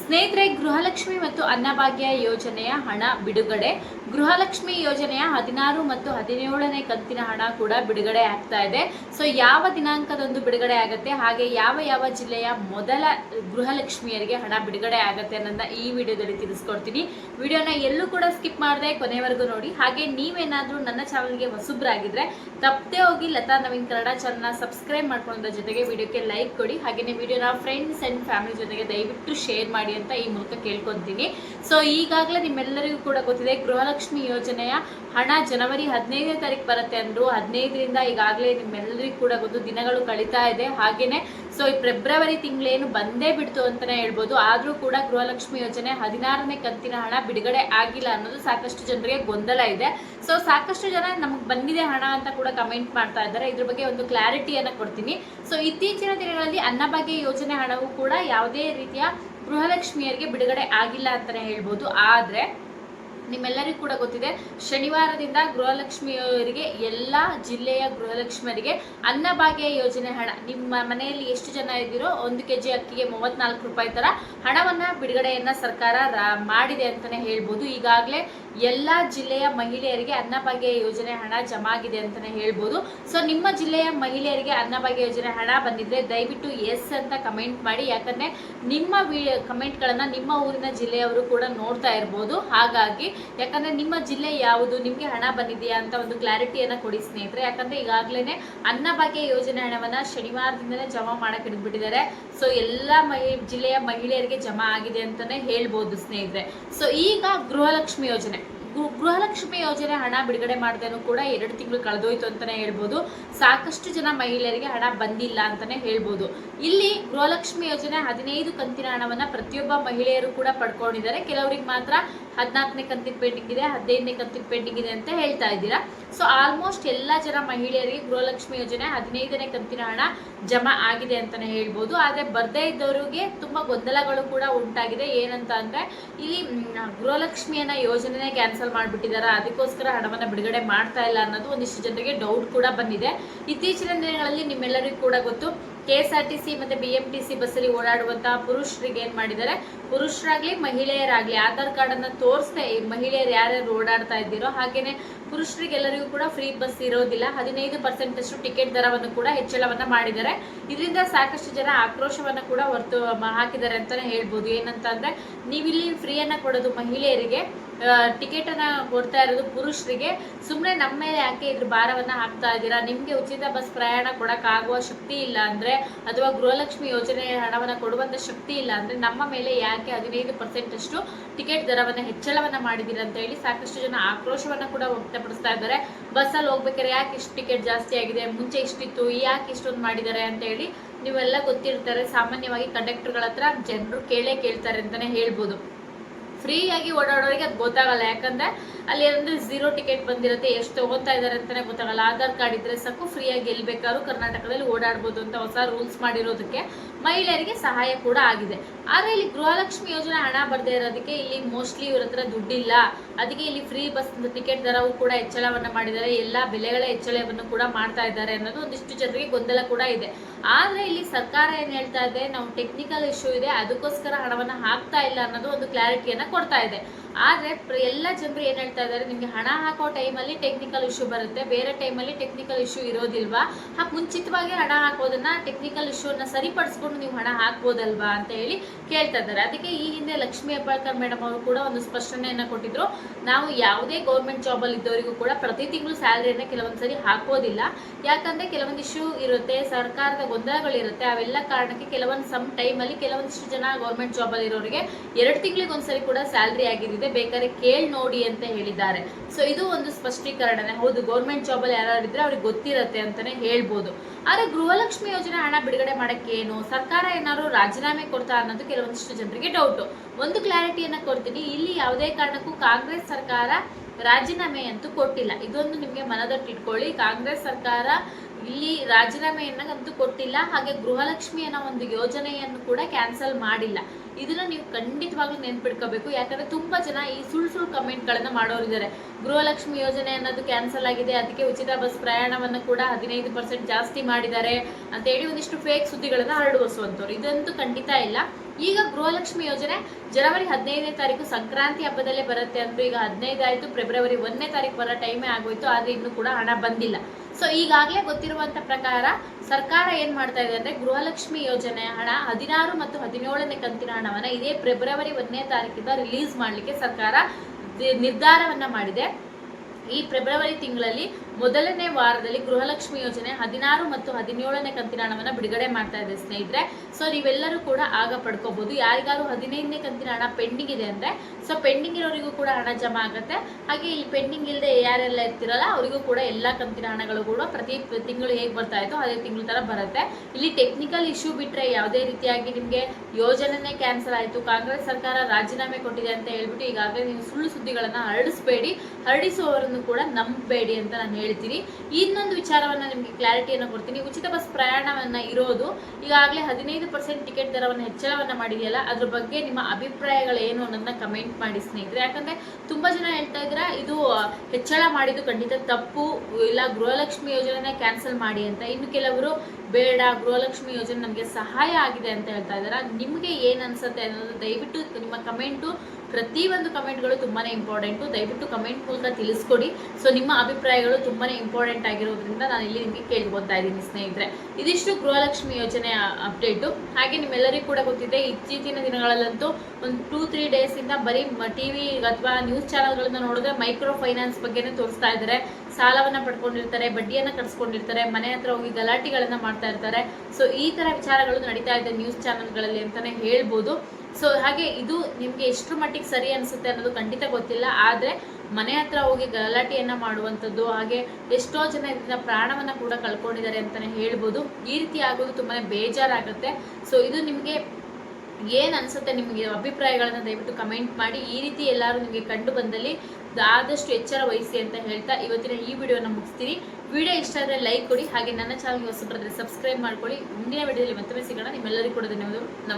ಸ್ನೇಹಿತರೆ, ಗೃಹಲಕ್ಷ್ಮಿ ಮತ್ತು ಅನ್ನಭಾಗ್ಯ ಯೋಜನೆಯ ಹಣ ಬಿಡುಗಡೆ. ಗೃಹಲಕ್ಷ್ಮಿ ಯೋಜನೆಯ ಹದಿನಾರು ಮತ್ತು ಹದಿನೇಳನೇ ಕಂತಿನ ಹಣ ಕೂಡ ಬಿಡುಗಡೆ ಆಗ್ತಾ ಇದೆ. ಸೊ, ಯಾವ ದಿನಾಂಕದಂದು ಬಿಡುಗಡೆ ಆಗುತ್ತೆ? ಹಾಗೆ ಯಾವ ಯಾವ ಜಿಲ್ಲೆಯ ಮೊದಲ ಗೃಹಲಕ್ಷ್ಮಿಯರಿಗೆ ಹಣ ಬಿಡುಗಡೆ ಆಗುತ್ತೆ ಅನ್ನೋದನ್ನ ಈ ವಿಡಿಯೋದಲ್ಲಿ ತಿಳಿಸ್ಕೊಡ್ತೀನಿ. ವಿಡಿಯೋನ ಎಲ್ಲೂ ಕೂಡ ಸ್ಕಿಪ್ ಮಾಡದೆ ಕೊನೆವರೆಗೂ ನೋಡಿ. ಹಾಗೆ ನೀವೇನಾದರೂ ನನ್ನ ಚಾನಲ್ಗೆ ಹೊಸಬ್ರಾಗಿದ್ರೆ ತಪ್ಪದೆ ಹೋಗಿ ಲತಾ ನವೀನ್ ಕನ್ನಡ ಚಾನಲ್ನ ಸಬ್ಸ್ಕ್ರೈಬ್ ಮಾಡ್ಕೊಳ್ಳೋದ್ರ ಜೊತೆಗೆ ವಿಡಿಯೋಕ್ಕೆ ಲೈಕ್ ಕೊಡಿ. ಹಾಗೆಯೇ ವಿಡಿಯೋನ ಫ್ರೆಂಡ್ಸ್ ಆ್ಯಂಡ್ ಫ್ಯಾಮಿಲಿ ಜೊತೆಗೆ ದಯವಿಟ್ಟು ಶೇರ್ ಮಾಡಿ. ಅಂತ ಈ ಮೂಲಕ ಕೇಳ್ಕೊತೀನಿ ಸೊ ಈಗಾಗಲೇ ನಿಮ್ಮೆಲ್ಲರಿಗೂ ಕೂಡ ಗೊತ್ತಿದೆ, ಗೃಹಲಕ್ಷ್ಮಿ ಯೋಜನೆಯ ಹಣ ಜನವರಿ ಹದಿನೈದನೇ ತಾರೀಕು ಬರುತ್ತೆ ಅಂದ್ರು, ಹದಿನೈದರಿಂದ ಈಗಾಗಲೇ ನಿಮ್ಮೆಲ್ಲರಿಗೂ ಕೂಡ ಗೊತ್ತು, ದಿನಗಳು ಕಳೀತಾ ಇದೆ. ಹಾಗೇನೆ ಸೊ ಈ ಫೆಬ್ರವರಿ ತಿಂಗಳೇನು ಬಂದೇ ಬಿಡ್ತು ಅಂತಾನೆ ಹೇಳ್ಬೋದು. ಆದ್ರೂ ಕೂಡ ಗೃಹಲಕ್ಷ್ಮಿ ಯೋಜನೆ ಹದಿನಾರನೇ ಕಂತಿನ ಹಣ ಬಿಡುಗಡೆ ಆಗಿಲ್ಲ ಅನ್ನೋದು ಸಾಕಷ್ಟು ಜನರಿಗೆ ಗೊಂದಲ ಇದೆ. ಸೊ ಸಾಕಷ್ಟು ಜನ ನಮಗೆ ಬಂದಿದೆ ಹಣ ಅಂತ ಕೂಡ ಕಮೆಂಟ್ ಮಾಡ್ತಾ ಇದ್ದಾರೆ. ಇದ್ರ ಬಗ್ಗೆ ಒಂದು ಕ್ಲಾರಿಟಿಯನ್ನು ಕೊಡ್ತೀನಿ. ಸೊ ಇತ್ತೀಚಿನ ದಿನಗಳಲ್ಲಿ ಅನ್ನಭಾಗ್ಯ ಯೋಜನೆ ಹಣವು ಕೂಡ ಯಾವುದೇ ರೀತಿಯ ಗೃಹಲಕ್ಷ್ಮಿಯರಿಗೆ ಬಿಡುಗಡೆ ಆಗಿಲ್ಲ ಅಂತಾನೆ ಹೇಳ್ಬೋದು. ಆದ್ರೆ ನಿಮ್ಮೆಲ್ಲರಿಗೂ ಕೂಡ ಗೊತ್ತಿದೆ, ಶನಿವಾರದಿಂದ ಗೃಹಲಕ್ಷ್ಮಿಯವರಿಗೆ, ಎಲ್ಲ ಜಿಲ್ಲೆಯ ಗೃಹಲಕ್ಷ್ಮಿಯರಿಗೆ ಅನ್ನಭಾಗ್ಯ ಯೋಜನೆ ಹಣ. ನಿಮ್ಮ ಮನೆಯಲ್ಲಿ ಎಷ್ಟು ಜನ ಇದ್ದೀರೋ ಒಂದು ಕೆ ಜಿ ಅಕ್ಕಿಗೆ ಮೂವತ್ನಾಲ್ಕು ರೂಪಾಯಿ ಥರ ಹಣವನ್ನು ಬಿಡುಗಡೆಯನ್ನು ಸರ್ಕಾರ ಮಾಡಿದೆ ಅಂತಲೇ ಹೇಳ್ಬೋದು. ಈಗಾಗಲೇ ಎಲ್ಲ ಜಿಲ್ಲೆಯ ಮಹಿಳೆಯರಿಗೆ ಅನ್ನಭಾಗ್ಯ ಯೋಜನೆ ಹಣ ಜಮಾ ಆಗಿದೆ ಅಂತಲೇ ಹೇಳ್ಬೋದು. ಸೊ ನಿಮ್ಮ ಜಿಲ್ಲೆಯ ಮಹಿಳೆಯರಿಗೆ ಅನ್ನಭಾಗ್ಯ ಯೋಜನೆ ಹಣ ಬಂದಿದ್ರೆ ದಯವಿಟ್ಟು ಎಸ್ ಅಂತ ಕಮೆಂಟ್ ಮಾಡಿ. ಯಾಕಂದರೆ ನಿಮ್ಮ ವಿ ಕಮೆಂಟ್ಗಳನ್ನು ನಿಮ್ಮ ಊರಿನ ಜಿಲ್ಲೆಯವರು ಕೂಡ ನೋಡ್ತಾ ಇರ್ಬೋದು. ಹಾಗಾಗಿ ಯಾಕಂದರೆ ನಿಮ್ಮ ಜಿಲ್ಲೆ ಯಾವುದು, ನಿಮಗೆ ಹಣ ಬಂದಿದೆಯಾ ಅಂತ ಒಂದು ಕ್ಲಾರಿಟಿಯನ್ನ ಕೊಡಿ ಸ್ನೇಹಿತರೆ. ಯಾಕಂದ್ರೆ ಈಗಾಗಲೇ ಅನ್ನಭಾಗ್ಯ ಯೋಜನೆ ಹಣವನ್ನ ಶನಿವಾರದಿಂದಲೇ ಜಮಾ ಮಾಡಕ್ಕೆ ಹಿಡಿದ್ಬಿಟ್ಟಿದ್ದಾರೆ ಸೊ ಎಲ್ಲ ಮಹಿ, ಜಿಲ್ಲೆಯ ಮಹಿಳೆಯರಿಗೆ ಜಮಾ ಆಗಿದೆ ಅಂತಾನೆ ಹೇಳ್ಬೋದು ಸ್ನೇಹಿತರೆ. ಸೊ ಈಗ ಗೃಹಲಕ್ಷ್ಮಿ ಯೋಜನೆ. ಗೃಹಲಕ್ಷ್ಮಿ ಯೋಜನೆ ಹಣ ಬಿಡುಗಡೆ ಮಾಡ್ದೇನೂ ಕೂಡ ಎರಡು ತಿಂಗಳು ಕಳೆದೋಯ್ತು ಅಂತಾನೆ ಹೇಳ್ಬೋದು. ಸಾಕಷ್ಟು ಜನ ಮಹಿಳೆಯರಿಗೆ ಹಣ ಬಂದಿಲ್ಲ ಅಂತಾನೆ ಹೇಳ್ಬೋದು. ಇಲ್ಲಿ ಗೃಹಲಕ್ಷ್ಮಿ ಯೋಜನೆ ಹದಿನೈದು ಕಂತಿನ ಹಣವನ್ನ ಪ್ರತಿಯೊಬ್ಬ ಮಹಿಳೆಯರು ಕೂಡ ಪಡ್ಕೊಂಡಿದ್ದಾರೆ. ಕೆಲವರಿಗೆ ಮಾತ್ರ ಹದಿನಾಲ್ಕನೇ ಕಂತಿನ ಪೆಂಡಿಂಗ್ ಇದೆ, ಹದಿನೈದನೇ ಕಂತಿನ ಪೆಂಡಿಂಗ್ ಇದೆ ಅಂತ ಹೇಳ್ತಾ ಇದ್ದೀರಾ. ಸೊ ಆಲ್ಮೋಸ್ಟ್ ಎಲ್ಲ ಜನ ಮಹಿಳೆಯರಿಗೆ ಗೃಹಲಕ್ಷ್ಮಿ ಯೋಜನೆ ಹದಿನೈದನೇ ಕಂತಿನ ಹಣ ಜಮಾ ಆಗಿದೆ ಅಂತಲೇ ಹೇಳ್ಬೋದು. ಆದರೆ ಬರ್ದೇ ಇದ್ದವರಿಗೆ ತುಂಬ ಗೊಂದಲಗಳು ಕೂಡ ಉಂಟಾಗಿದೆ. ಏನಂತ ಅಂದರೆ, ಇಲ್ಲಿ ಗೃಹಲಕ್ಷ್ಮಿಯನ್ನು ಯೋಜನೆನೇ ಕ್ಯಾನ್ಸಲ್ ಮಾಡಿಬಿಟ್ಟಿದ್ದಾರೆ ಅದಕ್ಕೋಸ್ಕರ ಹಣವನ್ನು ಬಿಡುಗಡೆ ಮಾಡ್ತಾ ಇಲ್ಲ ಅನ್ನೋದು ಒಂದಿಷ್ಟು ಜನರಿಗೆ ಡೌಟ್ ಕೂಡ ಬಂದಿದೆ. ಇತ್ತೀಚಿನ ದಿನಗಳಲ್ಲಿ ನಿಮ್ಮೆಲ್ಲರಿಗೂ ಕೂಡ ಗೊತ್ತು. K S R T C ಮತ್ತೆ ಬಿ ಎಂ ಟಿ ಸಿ ಬಸ್ಸಲ್ಲಿ ಓಡಾಡುವಂತಹ ಪುರುಷರಿಗೆ ಏನ್ ಮಾಡಿದ್ದಾರೆ? ಪುರುಷರಾಗ್ಲಿ, ಮಹಿಳೆಯರಾಗ್ಲಿ ಆಧಾರ್ ಕಾರ್ಡ್ ಅನ್ನ ತೋರಿಸ್ದೆ ಈ ಮಹಿಳೆಯರು ಯಾರ್ಯಾರು ಓಡಾಡ್ತಾ ಇದ್ದೀರೋ ಹಾಗೇನೆ ಪುರುಷರಿಗೆಲ್ಲರಿಗೂ ಕೂಡ ಫ್ರೀ ಬಸ್ ಇರೋದಿಲ್ಲ. ಹದಿನೈದು ಪರ್ಸೆಂಟ್ ಅಷ್ಟು ಟಿಕೆಟ್ ದರವನ್ನು ಕೂಡ ಹೆಚ್ಚಳವನ್ನ ಮಾಡಿದ್ದಾರೆ. ಇದರಿಂದ ಸಾಕಷ್ಟು ಜನ ಆಕ್ರೋಶವನ್ನ ಕೂಡ ಹೊರತು ಹಾಕಿದ್ದಾರೆ ಅಂತಾನೆ ಹೇಳ್ಬೋದು. ಏನಂತ ಅಂದ್ರೆ ನೀವಿಲ್ಲಿ ಫ್ರೀಯನ್ನ ಕೊಡೋದು ಮಹಿಳೆಯರಿಗೆ ಟಿಕೆಟ್ ಅನ್ನ ಕೊಡ್ತಾ ಇರೋದು ಪುರುಷರಿಗೆ. ಸುಮ್ಮನೆ ನಮ್ಮ ಮೇಲೆ ಯಾಕೆ ಇದ್ರ ಭಾರವನ್ನು ಹಾಕ್ತಾ ಇದ್ದೀರಾ? ನಿಮಗೆ ಉಚಿತ ಬಸ್ ಪ್ರಯಾಣ ಕೊಡೋಕ್ಕಾಗುವ ಶಕ್ತಿ ಇಲ್ಲ ಅಂದರೆ, ಅಥವಾ ಗೃಹಲಕ್ಷ್ಮಿ ಯೋಜನೆ ಹಣವನ್ನು ಕೊಡುವಂಥ ಶಕ್ತಿ ಇಲ್ಲ ಅಂದರೆ ನಮ್ಮ ಮೇಲೆ ಯಾಕೆ ಹದಿನೈದು ಪರ್ಸೆಂಟಷ್ಟು ಟಿಕೆಟ್ ದರವನ್ನು ಹೆಚ್ಚಳವನ್ನು ಮಾಡಿದ್ದೀರಾ ಅಂತ ಹೇಳಿ ಸಾಕಷ್ಟು ಜನ ಆಕ್ರೋಶವನ್ನು ಕೂಡ ವ್ಯಕ್ತಪಡಿಸ್ತಾ ಇದ್ದಾರೆ. ಬಸ್ಸಲ್ಲಿ ಹೋಗ್ಬೇಕಾದ್ರೆ ಯಾಕೆ ಇಷ್ಟು ಟಿಕೆಟ್ ಜಾಸ್ತಿ ಆಗಿದೆ? ಮುಂಚೆ ಇಷ್ಟಿತ್ತು ಯಾಕೆ ಇಷ್ಟೊಂದು ಮಾಡಿದ್ದಾರೆ ಅಂತ ಹೇಳಿ ನೀವೆಲ್ಲ ಗೊತ್ತಿರ್ತಾರೆ. ಸಾಮಾನ್ಯವಾಗಿ ಕಂಡಕ್ಟರ್ಗಳ ಹತ್ರ ಜನರು ಕೇಳೇ ಕೇಳ್ತಾರೆ ಅಂತಲೇ ಹೇಳ್ಬೋದು. ಫ್ರೀ ಆಗಿ ಓಡಾಡೋರಿಗೆ ಅದು ಗೊತ್ತಾಗಲ್ಲ. ಯಾಕಂದ್ರೆ ಅಲ್ಲಿ ಏನಂದ್ರೆ ಝೀರೋ ಟಿಕೆಟ್ ಬಂದಿರುತ್ತೆ, ಎಷ್ಟು ತಗೋತಾ ಇದ್ದಾರೆ ಅಂತಾನೆ ಗೊತ್ತಾಗಲ್ಲ. ಆಧಾರ್ ಕಾರ್ಡ್ ಇದ್ರೆ ಸಾಕು ಫ್ರೀಯಾಗಿ ಆಗಿ ಎಲ್ಲಿ ಬೇಕಾದ್ರೂ ಕರ್ನಾಟಕದಲ್ಲಿ ಓಡಾಡ್ಬೋದು ಅಂತ ಹೊಸ ರೂಲ್ಸ್ ಮಾಡಿರೋದಕ್ಕೆ ಮಹಿಳೆಯರಿಗೆ ಸಹಾಯ ಕೂಡ ಆಗಿದೆ. ಆದರೆ ಇಲ್ಲಿ ಗೃಹಲಕ್ಷ್ಮಿ ಯೋಜನೆ ಹಣ ಬರದೇ ಇರೋದಕ್ಕೆ ಇಲ್ಲಿ ಮೋಸ್ಟ್ಲಿ ಇವ್ರ ಹತ್ರ ದುಡ್ಡಿಲ್ಲ. ಅದಕ್ಕೆ ಇಲ್ಲಿ ಫ್ರೀ ಬಸ್ ಟಿಕೆಟ್ ದರವು ಕೂಡ ಹೆಚ್ಚಳವನ್ನ ಮಾಡಿದ್ದಾರೆ. ಎಲ್ಲಾ ಬೆಲೆಗಳ ಹೆಚ್ಚಳವನ್ನು ಕೂಡ ಮಾಡ್ತಾ ಇದ್ದಾರೆ ಅನ್ನೋದು ಒಂದಿಷ್ಟು ಜನರಿಗೆ ಗೊಂದಲ ಕೂಡ ಇದೆ. ಆದರೆ ಇಲ್ಲಿ ಸರ್ಕಾರ ಏನು ಹೇಳ್ತಾ ಇದೆ, ನಾವು ಟೆಕ್ನಿಕಲ್ ಇಶ್ಯೂ ಇದೆ, ಅದಕ್ಕೋಸ್ಕರ ಹಣವನ್ನ ಹಾಕ್ತಾ ಇಲ್ಲ ಅನ್ನೋದು ಒಂದು ಕ್ಲಾರಿಟಿಯನ್ನ ಕೊಡ್ತಾ ಇದೆ. ಆದ್ರೆ ಎಲ್ಲ ಜನರು ಏನ್ ಹೇಳ್ತಾ ಇದ್ದಾರೆ ನಿಮ್ಗೆ ಹಣ ಹಾಕೋ ಟೈಮಲ್ಲಿ ಟೆಕ್ನಿಕಲ್ ಇಶ್ಯೂ ಬರುತ್ತೆ. ಬೇರೆ ಟೈಮಲ್ಲಿ ಟೆಕ್ನಿಕಲ್ ಇಶ್ಯೂ ಇರೋದಿಲ್ವಾ? ಹಾಗೆ ಮುಂಚಿತವಾಗಿ ಹಣ ಹಾಕೋದನ್ನ ಟೆಕ್ನಿಕಲ್ ಇಶ್ಯೂನ ಸರಿಪಡಿಸ್ಕೊಂಡು ನೀವು ಹಣ ಹಾಕ್ಬೋದಲ್ವಾ ಅಂತ ಹೇಳಿ ಕೇಳ್ತಾ ಇದ್ದಾರೆ ಅದಕ್ಕೆ ಈ ಹಿಂದೆ ಲಕ್ಷ್ಮೀ ಹೆಬ್ಬಾಳ್ಕರ್ ಮೇಡಮ್ ಅವರು ಕೂಡ ಒಂದು ಸ್ಪಷ್ಟನೆಯನ್ನ ಕೊಟ್ಟಿದ್ರು. ನಾವು ಯಾವುದೇ ಗೌರ್ಮೆಂಟ್ ಜಾಬಲ್ಲಿ ಇದ್ದವರಿಗೂ ಕೂಡ ಪ್ರತಿ ತಿಂಗಳು ಸ್ಯಾಲರಿಯನ್ನ ಕೆಲವೊಂದ್ಸರಿ ಹಾಕೋದಿಲ್ಲ ಯಾಕಂದ್ರೆ ಕೆಲವೊಂದು ಇಶ್ಯೂ ಇರುತ್ತೆ, ಸರ್ಕಾರದ ಗೊಂದಲಗಳಿರುತ್ತೆ. ಅವೆಲ್ಲ ಕಾರಣಕ್ಕೆ ಕೆಲವೊಂದು ಸಮ್ ಟೈಮಲ್ಲಿ ಕೆಲವೊಂದಿಷ್ಟು ಜನ ಗೌರ್ಮೆಂಟ್ ಜಾಬಲ್ಲಿ ಇರೋರಿಗೆ ಎರಡು ತಿಂಗಳಿಗೆ ಒಂದ್ಸರಿ ಕೂಡ ಸ್ಯಾಲ್ರಿ ಆಗಿರುತ್ತೆ ಬೇಕಾದ್ರೆ ಕೇಳಿ ನೋಡಿ ಅಂತ ಹೇಳಿದ್ದಾರೆ. ಸೊ ಇದು ಒಂದು ಸ್ಪಷ್ಟೀಕರಣನೇ. ಹೌದು ಗೌರ್ಮೆಂಟ್ ಜಾಬಲ್ಲಿ ಯಾರು ಇದ್ರೆ ಅವ್ರಿಗೆ ಗೊತ್ತಿರತ್ತೆ ಅಂತಾನೆ ಹೇಳ್ಬೋದು. ಆದ್ರೆ ಗೃಹಲಕ್ಷ್ಮಿ ಯೋಜನೆ ಹಣ ಬಿಡುಗಡೆ ಮಾಡಕ್ಕೆ ಏನು? ಸರ್ಕಾರ ಏನಾದ್ರು ರಾಜೀನಾಮೆ ಕೊಡ್ತಾ ಅನ್ನೋದು ಕೆಲವೊಂದಿಷ್ಟು ಜನರಿಗೆ ಡೌಟ್ ಒಂದು ಕ್ಲಾರಿಟಿಯನ್ನ ಕೊಡ್ತೀನಿ. ಇಲ್ಲಿ ಯಾವುದೇ ಕಾರಣಕ್ಕೂ ಕಾಂಗ್ರೆಸ್ ಸರ್ಕಾರ ರಾಜೀನಾಮೆ ಅಂತೂ ಕೊಟ್ಟಿಲ್ಲ. ಇದೊಂದು ನಿಮಗೆ ಮನದಟ್ಟಿಟ್ಕೊಳ್ಳಿ. ಕಾಂಗ್ರೆಸ್ ಸರ್ಕಾರ ಇಲ್ಲಿ ರಾಜೀನಾಮೆಯನ್ನಂತೂ ಕೊಟ್ಟಿಲ್ಲ, ಹಾಗೆ ಗೃಹಲಕ್ಷ್ಮಿ ಅನ್ನೋ ಒಂದು ಯೋಜನೆಯನ್ನು ಕೂಡ ಕ್ಯಾನ್ಸಲ್ ಮಾಡಿಲ್ಲ. ಇದನ್ನ ನೀವು ಖಂಡಿತವಾಗ್ಲೂ ನೆನ್ಪಿಟ್ಕೋಬೇಕು. ಯಾಕಂದ್ರೆ ತುಂಬಾ ಜನ ಈ ಸುಳ್ಳು ಸುಳ್ಳು ಕಮೆಂಟ್ಗಳನ್ನ ಮಾಡೋರಿದ್ದಾರೆ. ಗೃಹಲಕ್ಷ್ಮಿ ಯೋಜನೆ ಅನ್ನೋದು ಕ್ಯಾನ್ಸಲ್ ಆಗಿದೆ, ಅದಕ್ಕೆ ಉಚಿತ ಬಸ್ ಪ್ರಯಾಣವನ್ನು ಕೂಡ ಹದಿನೈದು ಪರ್ಸೆಂಟ್ ಜಾಸ್ತಿ ಮಾಡಿದ್ದಾರೆ ಅಂತ ಹೇಳಿ ಒಂದಿಷ್ಟು ಫೇಕ್ ಸುದ್ದಿಗಳನ್ನ ಹರಡುವಸುವಂತವ್ರು ಇದಂತೂ ಖಂಡಿತ ಇಲ್ಲ. ಈಗ ಗೃಹಲಕ್ಷ್ಮಿ ಯೋಜನೆ ಜನವರಿ ಹದಿನೈದನೇ ತಾರೀಕು ಸಂಕ್ರಾಂತಿ ಹಬ್ಬದಲ್ಲೇ ಬರುತ್ತೆ ಅಂದ್ರೆ, ಈಗ ಹದಿನೈದು ಆಯ್ತು ಫೆಬ್ರವರಿ ಒಂದನೇ ತಾರೀಕು ಬರೋ ಟೈಮೇ ಆಗೋಯ್ತು, ಆದ್ರೆ ಇನ್ನೂ ಕೂಡ ಹಣ ಬಂದಿಲ್ಲ. ಸೊ ಈಗಾಗಲೇ ಗೊತ್ತಿರುವಂತ ಪ್ರಕಾರ ಸರ್ಕಾರ ಏನ್ ಮಾಡ್ತಾ ಇದೆ ಅಂದ್ರೆ ಗೃಹಲಕ್ಷ್ಮಿ ಯೋಜನೆ ಹಣ ಹದಿನಾರು ಮತ್ತು ಹದಿನೇಳನೇ ಕಂತಿನ ಹಣವನ್ನ ಇದೇ ಫೆಬ್ರವರಿ ಒಂದನೇ ತಾರೀಕಿಂದ ರಿಲೀಸ್ ಮಾಡಲಿಕ್ಕೆ ಸರ್ಕಾರ ನಿರ್ಧಾರವನ್ನ ಮಾಡಿದೆ. ಈ ಫೆಬ್ರವರಿ ತಿಂಗಳಲ್ಲಿ ಮೊದಲನೇ ವಾರದಲ್ಲಿ ಗೃಹಲಕ್ಷ್ಮಿ ಯೋಜನೆ ಹದಿನಾರು ಮತ್ತು ಹದಿನೇಳನೇ ಕಂತಿನ ಹಣವನ್ನು ಬಿಡುಗಡೆ ಮಾಡ್ತಾ ಇದೆ ಸ್ನೇಹಿತರೆ. ಸೊ ನೀವೆಲ್ಲರೂ ಕೂಡ ಆಗ ಪಡ್ಕೋಬಹುದು ಯಾರಿಗಾರು ಹದಿನೈದನೇ ಕಂತಿನ ಹಣ ಪೆಂಡಿಂಗ್ ಇದೆ ಅಂದ್ರೆ ಸೊ ಪೆಂಡಿಂಗ್ ಇರೋರಿಗೂ ಕೂಡ ಹಣ ಜಮಾ ಆಗುತ್ತೆ. ಹಾಗೆ ಇಲ್ಲಿ ಪೆಂಡಿಂಗ್ ಇಲ್ಲದೆ ಯಾರೆಲ್ಲ ಇರ್ತಿರಲ್ಲ, ಅವರಿಗೂ ಕೂಡ ಎಲ್ಲ ಕಂತಿನ ಹಣಗಳು ಕೂಡ ಪ್ರತಿ ತಿಂಗಳು ಹೇಗೆ ಬರ್ತಾ ಇತ್ತು ಅದೇ ತಿಂಗಳ ತರ ಬರುತ್ತೆ. ಇಲ್ಲಿ ಟೆಕ್ನಿಕಲ್ ಇಶ್ಯೂ ಬಿಟ್ರೆ ಯಾವುದೇ ರೀತಿಯಾಗಿ ನಿಮಗೆ ಯೋಜನೆನೇ ಕ್ಯಾನ್ಸಲ್ ಆಯಿತು, ಕಾಂಗ್ರೆಸ್ ಸರ್ಕಾರ ರಾಜೀನಾಮೆ ಕೊಟ್ಟಿದೆ ಅಂತ ಹೇಳ್ಬಿಟ್ಟು ಈಗಾಗಲೇ ನೀವು ಸುಳ್ಳು ಸುದ್ದಿಗಳನ್ನ ಹರಡಿಸ್ಬೇಡಿ. ಹರಡಿಸುವವರನ್ನು ಕೂಡ ನಂಬಬೇಡಿ ಅಂತ ನಾನು ಹೇಳ್ತೀನಿ. ಇನ್ನೊಂದು ವಿಚಾರವನ್ನ ನಿಮಗೆ ಕ್ಲಾರಿಟಿಯನ್ನು ಕೊಡ್ತೀನಿ. ಉಚಿತ ಬಸ್ ಪ್ರಯಾಣವನ್ನ ಇರೋದು, ಈಗಾಗಲೇ ಹದಿನೈದು ಪರ್ಸೆಂಟ್ ಟಿಕೆಟ್ ದರವನ್ನು ಹೆಚ್ಚಳವನ್ನ ಮಾಡಿದೆಯಲ್ಲ, ಅದ್ರ ಬಗ್ಗೆ ನಿಮ್ಮ ಅಭಿಪ್ರಾಯಗಳು ಏನು ಅನ್ನೋದನ್ನ ಕಮೆಂಟ್ ಮಾಡಿ ಸ್ನೇಹಿತರೆ. ಯಾಕಂದ್ರೆ ತುಂಬಾ ಜನ ಹೇಳ್ತಾ ಇದ್ರ, ಇದು ಹೆಚ್ಚಳ ಮಾಡಿದ್ದು ಖಂಡಿತ ತಪ್ಪು, ಇಲ್ಲ ಗೃಹಲಕ್ಷ್ಮಿ ಯೋಜನೆ ಕ್ಯಾನ್ಸಲ್ ಮಾಡಿ ಅಂತ. ಇನ್ನು ಕೆಲವರು, ಬೇಡ, ಗೃಹಲಕ್ಷ್ಮಿ ಯೋಜನೆ ನಮಗೆ ಸಹಾಯ ಆಗಿದೆ ಅಂತ ಹೇಳ್ತಾ ಇದ್ದಾರೆ ನಿಮಗೆ ಏನ್ ಅನ್ಸುತ್ತೆ ಅನ್ನೋದು ದಯವಿಟ್ಟು ನಿಮ್ಮ ಕಮೆಂಟು ಪ್ರತಿಯೊಂದು ಕಮೆಂಟ್ಗಳು ತುಂಬಾ ಇಂಪಾರ್ಟೆಂಟು. ದಯವಿಟ್ಟು ಕಮೆಂಟ್ ಮೂಲಕ ತಿಳಿಸ್ಕೊಡಿ. ಸೊ, ನಿಮ್ಮ ಅಭಿಪ್ರಾಯಗಳು ತುಂಬಾ ಇಂಪಾರ್ಟೆಂಟ್ ಆಗಿರೋದ್ರಿಂದ ನಾನು ಇಲ್ಲಿ ನಿಮಗೆ ಕೇಳ್ಕೊತಾ ಇದ್ದೀನಿ ಸ್ನೇಹಿತರೆ. ಇದಿಷ್ಟು ಗೃಹಲಕ್ಷ್ಮಿ ಯೋಜನೆ ಅಪ್ಡೇಟು. ಹಾಗೆ ನಿಮ್ಮೆಲ್ಲರಿಗೂ ಕೂಡ ಗೊತ್ತಿದೆ, ಇತ್ತೀಚಿನ ದಿನಗಳಲ್ಲಂತೂ ಒಂದು ಟೂ, ತ್ರೀ ಡೇಸಿಂದ ಬರೀ ಟಿ ವಿ ಅಥವಾ ನ್ಯೂಸ್ ಚಾನಲ್ಗಳನ್ನ ನೋಡಿದ್ರೆ ಮೈಕ್ರೋ ಫೈನಾನ್ಸ್ ಬಗ್ಗೆನೇ ತೋರಿಸ್ತಾ ಇದ್ದಾರೆ. ಸಾಲವನ್ನು ಪಡ್ಕೊಂಡಿರ್ತಾರೆ, ಬಡ್ಡಿಯನ್ನು ಕಟ್ಸ್ಕೊಂಡಿರ್ತಾರೆ, ಮನೆ ಹತ್ರ ಹೋಗಿ ಗಲಾಟೆಗಳನ್ನು ಮಾಡ್ತಾ ಇರ್ತಾರೆ. ಸೊ, ಈ ಥರ ವಿಚಾರಗಳು ನಡೀತಾ ಇದೆ ನ್ಯೂಸ್ ಚಾನಲ್ಗಳಲ್ಲಿ ಅಂತಲೇ ಹೇಳ್ಬೋದು. ಸೊ ಹಾಗೆ ಇದು ನಿಮಗೆ ಎಷ್ಟರ ಮಟ್ಟಿಗೆ ಸರಿ ಅನ್ಸುತ್ತೆ ಅನ್ನೋದು ಖಂಡಿತ ಗೊತ್ತಿಲ್ಲ. ಆದ್ರೆ ಮನೆ ಹತ್ರ ಹೋಗಿ ಗಲಾಟೆಯನ್ನು ಮಾಡುವಂಥದ್ದು, ಹಾಗೆ ಎಷ್ಟೋ ಜನ ಇದನ್ನ ಪ್ರಾಣವನ್ನ ಕೂಡ ಕಳ್ಕೊಂಡಿದ್ದಾರೆ ಅಂತಾನೆ ಹೇಳ್ಬೋದು. ಈ ರೀತಿ ಆಗೋದು ತುಂಬಾ ಬೇಜಾರಾಗುತ್ತೆ. ಸೊ ಇದು ನಿಮಗೆ ಏನ್ ಅನ್ಸುತ್ತೆ ನಿಮಗೆ ಅಭಿಪ್ರಾಯಗಳನ್ನು ದಯವಿಟ್ಟು ಕಮೆಂಟ್ ಮಾಡಿ. ಈ ರೀತಿ ಎಲ್ಲರೂ ನಿಮಗೆ ಕಂಡು ಬಂದಲ್ಲಿ ಆದಷ್ಟು ಎಚ್ಚರ ವಹಿಸಿ ಅಂತ ಹೇಳ್ತಾ ಇವತ್ತಿನ ಈ ವಿಡಿಯೋನ ಮುಗಿಸ್ತೀನಿ. ವಿಡಿಯೋ ಇಷ್ಟ ಆದರೆ ಲೈಕ್ ಕೊಡಿ. ಹಾಗೆ ನನ್ನ ಚಾನಲ್ಗೆ ಹೊಸಬರಾದ್ರೆ ಸಬ್ಸ್ಕ್ರೈಬ್ ಮಾಡ್ಕೊಳ್ಳಿ. ಮುಂದಿನ ವಿಡಿಯೋದಲ್ಲಿ ಮತ್ತೊಮ್ಮೆ ಸಿಗೋಣ. ನಿಮ್ಮೆಲ್ಲರಿಗೂ ಕೂಡ ಧನ್ಯವಾದಗಳು. ನಮಸ್ಕಾರ